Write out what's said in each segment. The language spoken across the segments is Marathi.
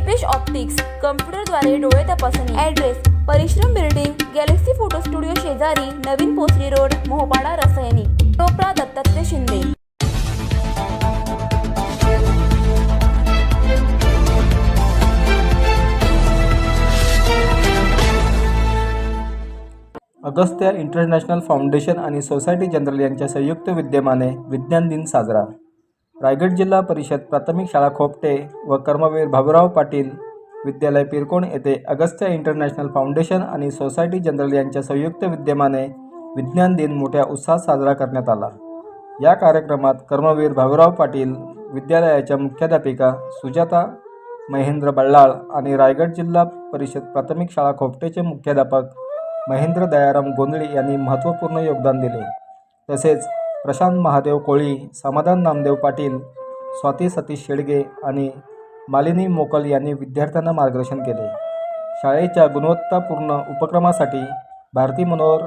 दीपेश ऑप्टिक्स कम्प्युटरद्वारे डोळे तपासणी ॲड्रेस परिश्रम बिल्डिंग गॅलेक्सी फोटो स्टुडिओ शेजारी नवीन Posari road Mohopada Rasayani Topra Dattatray Shinde. Agastya international foundation आणि सोसायटी जनरल यांच्या संयुक्त विद्यमाने विज्ञान दिन साजरा. रायगड जिल्हा परिषद प्राथमिक शाळा खोपटे व कर्मवीर भाऊराव पाटील विद्यालय पिरकोण येथे अगस्त्या इंटरनॅशनल फाउंडेशन आणि सोसायटी जनरल यांच्या संयुक्त विद्यमाने विज्ञान दिन मोठ्या उत्साहात साजरा करण्यात आला. या कार्यक्रमात कर्मवीर भाऊराव पाटील विद्यालयाच्या मुख्याध्यापिका सुजाता महेंद्र बल्लाळ आणि रायगड जिल्हा परिषद प्राथमिक शाळा खोपटेचे मुख्याध्यापक महेंद्र दयाराम गोंधळी यांनी महत्त्वपूर्ण योगदान दिले. तसेच प्रशांत महादेव कोळी समाधान नामदेव पाटील स्वाती सतीश शेडगे आणि मालिनी मोकल यांनी विद्यार्थ्यांना मार्गदर्शन केले. शाळेच्या गुणवत्तापूर्ण उपक्रमासाठी भारती मनोहर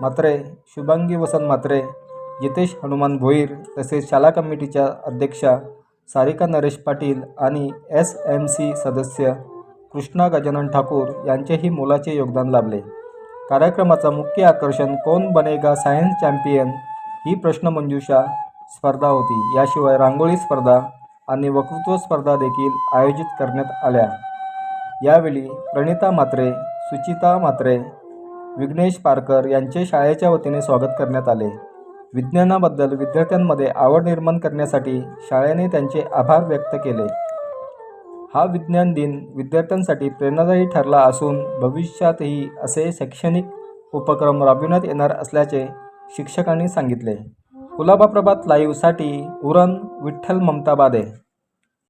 म्हात्रे शुभांगी वसंत म्हात्रे जितेश हनुमान भोईर तसेच शाळा कमिटीच्या अध्यक्षा सारिका नरेश पाटील आणि एस एम सी सदस्य कृष्णा गजानन ठाकूर यांचेही मोलाचे योगदान लाभले. कार्यक्रमाचा मुख्य आकर्षण कोण बनेगा सायन्स चॅम्पियन ही प्रश्नमंजुषा स्पर्धा होती. याशिवाय रांगोळी स्पर्धा आणि वक्तृत्व स्पर्धा देखील आयोजित करण्यात आल्या. यावेळी प्रणिता म्हात्रे सुचिता म्हात्रे विघ्नेश पारकर यांचे शाळेच्या वतीने स्वागत करण्यात आले. विज्ञानाबद्दल विद्यार्थ्यांमध्ये आवड निर्माण करण्यासाठी शाळेने त्यांचे आभार व्यक्त केले. हा विज्ञान दिन विद्यार्थ्यांसाठी प्रेरणादायी ठरला असून भविष्यातही असे शैक्षणिक उपक्रम राबविण्यात येणार असल्याचे शिक्षकांनी सांगितले. कुलाबा प्रभात लाईव्हसाठी उरण विठ्ठल ममता बादे